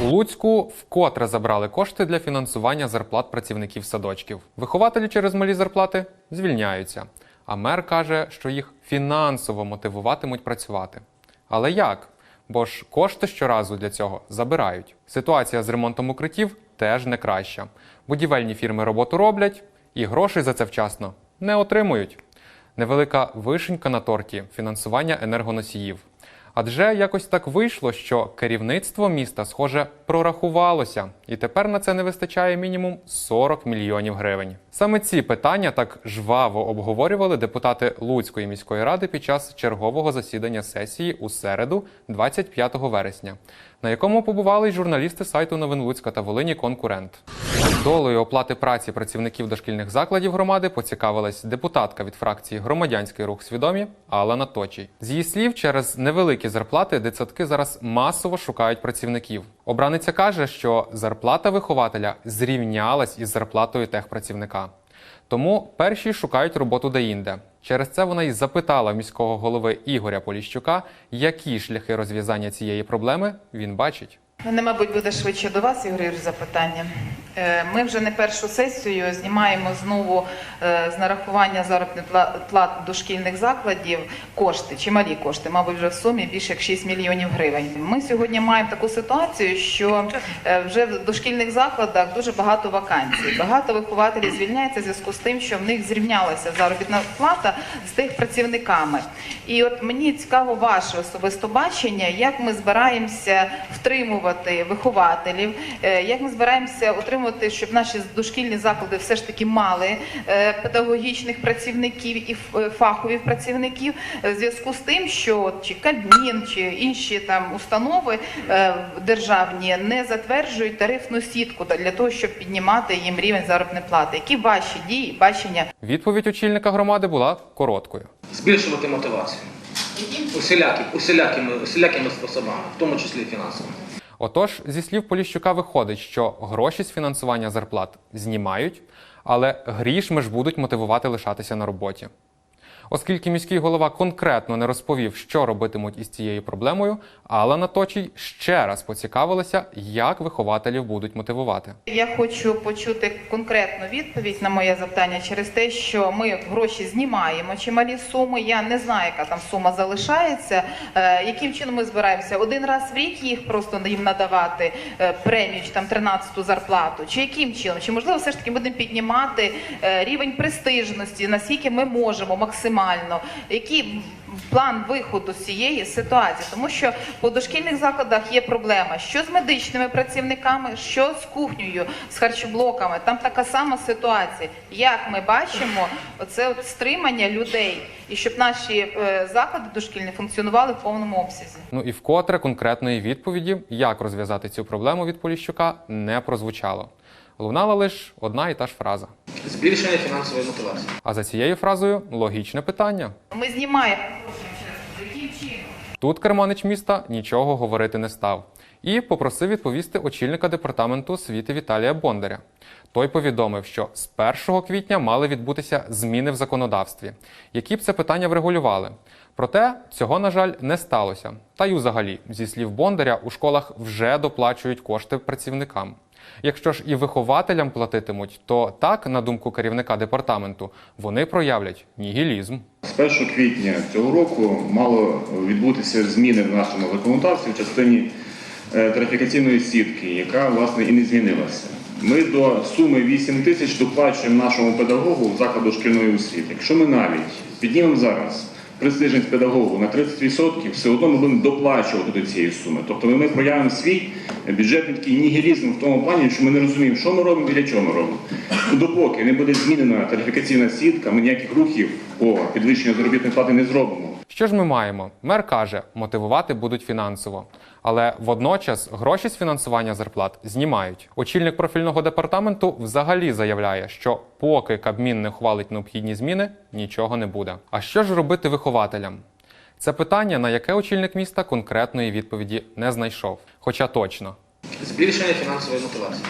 У Луцьку вкотре забрали кошти для фінансування зарплат працівників садочків. Вихователі через малі зарплати звільняються. А мер каже, що їх фінансово мотивуватимуть працювати. Але як? Бо ж кошти щоразу для цього забирають. Ситуація з ремонтом укриттів теж не краща. Будівельні фірми роботу роблять і грошей за це вчасно не отримують. Невелика вишенька на торті фінансування енергоносіїв. Адже якось так вийшло, що керівництво міста, схоже, прорахувалося, і тепер на це не вистачає мінімум 40 мільйонів гривень. Саме ці питання так жваво обговорювали депутати Луцької міської ради під час чергового засідання сесії у середу, 25 вересня, на якому побували й журналісти сайту новин Луцька та Волині Конкурент. Долею оплати праці працівників дошкільних закладів громади поцікавилась депутатка від фракції Громадянський рух свідомі Алана Точій. З її слів, через невеликі зарплати дитсадки зараз масово шукають працівників. Обраниця каже, що зарплата вихователя зрівнялась із зарплатою техпрацівника. Тому перші шукають роботу деінде. Через це вона й запитала міського голови Ігоря Поліщука, які шляхи розв'язання цієї проблеми він бачить. Мене, мабуть, буде швидше до вас, Ігор запитання. Е, Ми вже не першу сесію знімаємо знову е, з нарахування заробітних плат дошкільних закладів кошти, чималі кошти, мабуть, вже в сумі більше як 6 мільйонів гривень. Ми сьогодні маємо таку ситуацію, що е, вже в дошкільних закладах дуже багато вакансій. Багато вихователів звільняється в зв'язку з тим, що в них зрівнялася заробітна плата з тих працівниками. І от мені цікаво ваше особисто бачення, як ми збираємося втримувати вихователів, як ми збираємося отримувати, щоб наші дошкільні заклади все ж таки мали е, педагогічних працівників і е, фахових працівників е, в зв'язку з тим, що чи Кабмін, чи інші там установи державні не затверджують тарифну сітку та- для того, щоб піднімати їм рівень заробітної плати. Які ваші дії, бачення? Відповідь очільника громади була короткою. збільшувати мотивацію. Усілякі, усілякими, усілякими способами, в тому числі і фінансовими. Отож, зі слів Поліщука виходить, що гроші з фінансування зарплат знімають, але грішми ж будуть мотивувати лишатися на роботі. Оскільки міський голова конкретно не розповів, що робитимуть із цією проблемою, Алла Точій ще раз поцікавилася, як вихователів будуть мотивувати. Я хочу почути конкретну відповідь на моє запитання через те, що ми гроші знімаємо чималі суми. Я не знаю, яка там сума залишається. Е, яким чином ми збираємося один раз в рік їх просто їм надавати е, премію чи там 13-ту зарплату? Чи яким чином? Чи можливо все ж таки будемо піднімати е, рівень престижності, наскільки ми можемо максимально? Який план виходу з цієї ситуації, тому що по дошкільних закладах є проблема, що з медичними працівниками, що з кухнею, з харчоблоками. Там така сама ситуація. Як ми бачимо, от стримання людей, і щоб наші е, заклади дошкільні функціонували в повному обсязі. Ну і вкотре конкретної відповіді, як розв'язати цю проблему від Поліщука, не прозвучало. Лунала лише одна і та ж фраза. Збільшення фінансової мотивації. А за цією фразою логічне питання. Ми знімаємо? Тут керманич міста нічого говорити не став і попросив відповісти очільника департаменту освіти Віталія Бондаря. Той повідомив, що з 1 квітня мали відбутися зміни в законодавстві, які б це питання врегулювали. Проте цього, на жаль, не сталося. Та й взагалі, зі слів Бондаря, у школах вже доплачують кошти працівникам. Якщо ж і вихователям платитимуть, то так, на думку керівника департаменту, вони проявлять нігілізм. З 1 квітня цього року мало відбутися зміни в нашому законодавстві в частині е, тарифікаційної сітки, яка власне і не змінилася. Ми до суми 8 тисяч доплачуємо нашому педагогу в закладу шкільної освіти. Якщо ми навіть піднімемо зараз престижність педагогу на 30%, все одно ми будемо доплачувати до цієї суми. Тобто ми проявимо свій бюджетний такий нігілізм в тому плані, що ми не розуміємо, що ми робимо і для чого ми робимо. Допоки не буде змінена тарифікаційна сітка, ми ніяких рухів по підвищенню заробітної плати не зробимо. Що ж ми маємо? Мер каже, мотивувати будуть фінансово. Але водночас гроші з фінансування зарплат знімають. Очільник профільного департаменту взагалі заявляє, що поки Кабмін не ухвалить необхідні зміни, нічого не буде. А що ж робити вихователям? Це питання, на яке очільник міста конкретної відповіді не знайшов. Хоча точно Збільшення фінансової мотивації.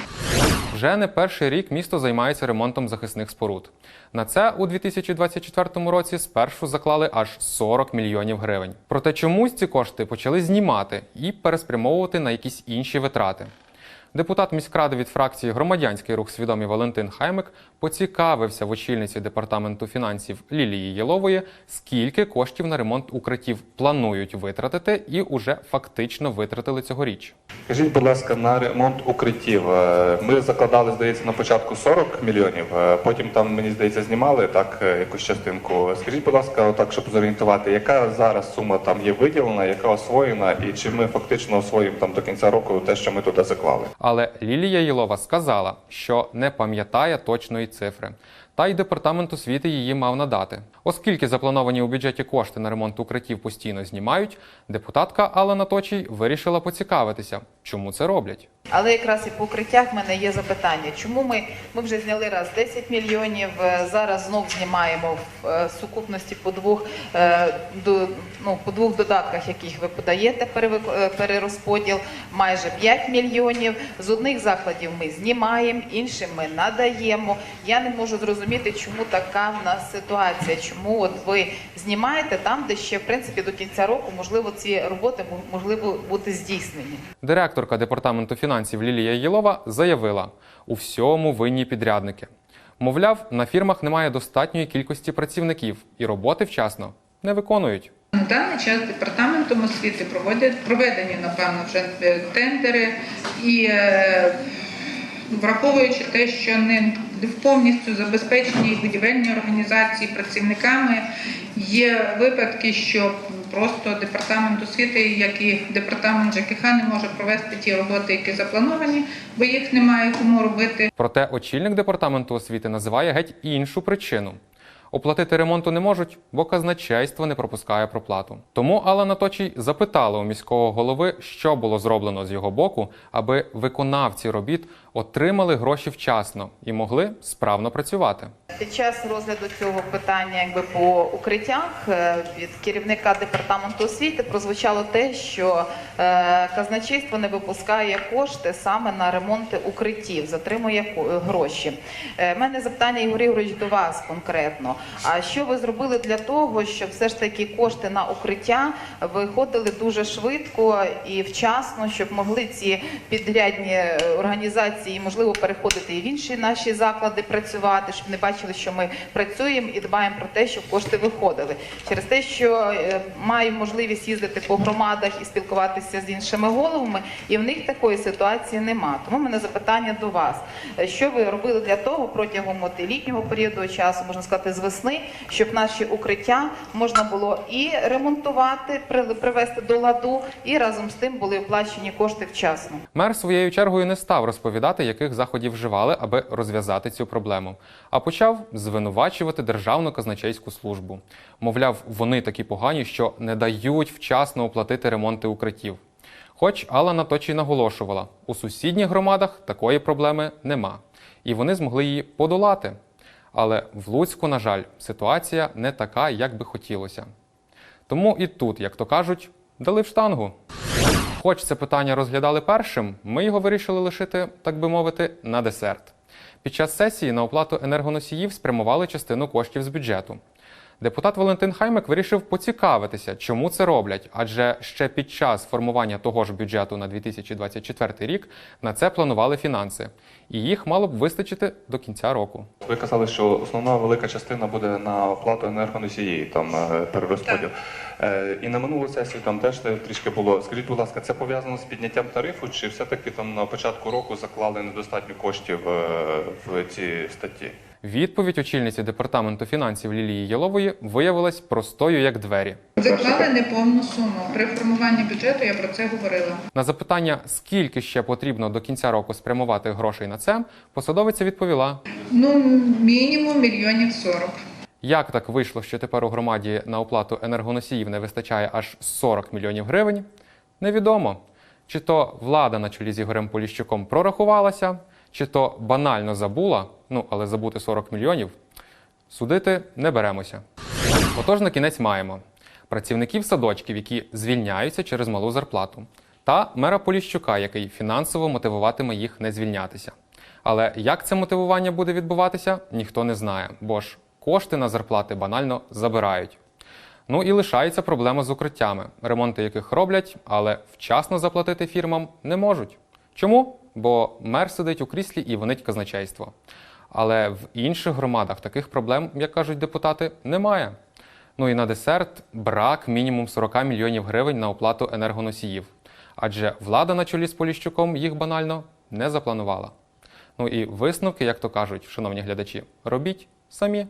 Вже не перший рік місто займається ремонтом захисних споруд. На це у 2024 році спершу заклали аж 40 мільйонів гривень. Проте чомусь ці кошти почали знімати і переспрямовувати на якісь інші витрати. Депутат міськради від фракції Громадянський рух свідомий Валентин Хаймик поцікавився в очільниці департаменту фінансів Лілії Єлової, скільки коштів на ремонт укриттів планують витратити і уже фактично витратили цьогоріч. Скажіть, будь ласка, на ремонт укриттів. е, Ми закладали, здається, на початку 40 мільйонів, е, потім там, мені здається, знімали так е, якусь частинку. Скажіть, будь ласка, так, щоб зорієнтувати, яка зараз сума там є виділена, яка освоєна, і чи ми фактично освоїмо там до кінця року те, що ми туди заклали? Але Лілія Єлова сказала, що не пам'ятає точної цифри. Та й департамент освіти її мав надати. Оскільки заплановані у бюджеті кошти на ремонт укриттів постійно знімають, депутатка Алла Точій вирішила поцікавитися, чому це роблять. Але якраз і по укриттях в мене є запитання. Чому ми, ми вже зняли раз 10 мільйонів, е, зараз знов знімаємо в е, сукупності по двох, е, до, ну, по двох додатках, яких ви подаєте перерозподіл, майже 5 мільйонів. З одних закладів ми знімаємо, іншим ми надаємо. Я не можу зрозуміти, чому така в нас ситуація. Чому от ви знімаєте там, де ще в принципі до кінця року можливо ці роботи можливо бути здійснені. Директорка департаменту фінансів Лілія Єлова заявила: у всьому винні підрядники. Мовляв, на фірмах немає достатньої кількості працівників і роботи вчасно не виконують. На даний час департаментом освіти проводять проведені, напевно, вже е, тендери і е, враховуючи те, що не повністю забезпечені будівельні організації працівниками, є випадки, що просто департамент освіти, як і департамент ЖКХ, не може провести ті роботи, які заплановані, бо їх немає кому робити. Проте очільник департаменту освіти називає геть іншу причину. Оплатити ремонту не можуть, бо казначейство не пропускає проплату. Тому Алла Наточій запитала у міського голови, що було зроблено з його боку, аби виконавці робіт отримали гроші вчасно і могли справно працювати. Під час розгляду цього питання, якби по укриттях е, від керівника департаменту освіти прозвучало те, що е, казначейство не випускає кошти саме на ремонти укриттів, затримує е, гроші. Е, мене запитання Ігор Ігорович до вас конкретно. А що ви зробили для того, щоб все ж таки кошти на укриття виходили дуже швидко і вчасно, щоб могли ці підрядні організації можливо переходити і в інші наші заклади працювати, щоб не бачили, що ми працюємо і дбаємо про те, щоб кошти виходили. Через те, що е, маю можливість їздити по громадах і спілкуватися з іншими головами, і в них такої ситуації нема. Тому в мене запитання до вас: Е, що ви робили для того протягом от літнього періоду часу, можна сказати, з весни, щоб наші укриття можна було і ремонтувати, привести до ладу, і разом з тим були оплачені кошти вчасно. Мер своєю чергою не став розповідати, яких заходів вживали, аби розв'язати цю проблему, а почав звинувачувати державну казначейську службу. Мовляв, вони такі погані, що не дають вчасно оплатити ремонти укриттів. Хоч Алла Наточій наголошувала, у сусідніх громадах такої проблеми нема, і вони змогли її подолати. Але в Луцьку, на жаль, ситуація не така, як би хотілося. Тому і тут, як то кажуть, дали в штангу. Хоч це питання розглядали першим, ми його вирішили лишити, так би мовити, на десерт. Під час сесії на оплату енергоносіїв спрямували частину коштів з бюджету. Депутат Валентин Хаймик вирішив поцікавитися, чому це роблять, адже ще під час формування того ж бюджету на 2024 рік на це планували фінанси, і їх мало б вистачити до кінця року. Ви казали, що основна велика частина буде на оплату енергоносії, там е, перерозподіл. Е, І на минулу сесію там теж трішки було. Скажіть, будь ласка, це пов'язано з підняттям тарифу, чи все-таки там на початку року заклали недостатньо коштів е, в ці статті? Відповідь очільниці департаменту фінансів Лілії Єлової виявилась простою як двері. Заклали неповну суму. При формуванні бюджету я про це говорила. На запитання, скільки ще потрібно до кінця року спрямувати грошей на це, посадовиця відповіла: Ну, мінімум мільйонів сорок. Як так вийшло, що тепер у громаді на оплату енергоносіїв не вистачає аж 40 мільйонів гривень, невідомо. Чи то влада на чолі з Ігорем Поліщуком прорахувалася, чи то банально забула, ну але забути 40 мільйонів, судити не беремося. Отож, на кінець маємо працівників садочків, які звільняються через малу зарплату, та мера Поліщука, який фінансово мотивуватиме їх не звільнятися. Але як це мотивування буде відбуватися, ніхто не знає, бо ж кошти на зарплати банально забирають. Ну і лишається проблема з укриттями, ремонти яких роблять, але вчасно заплатити фірмам не можуть. Чому? Бо мер сидить у кріслі і вонить казначейство. Але в інших громадах таких проблем, як кажуть депутати, немає. Ну і на десерт брак мінімум 40 мільйонів гривень на оплату енергоносіїв. Адже влада на чолі з Поліщуком їх банально не запланувала. Ну і висновки, як то кажуть, шановні глядачі, робіть самі.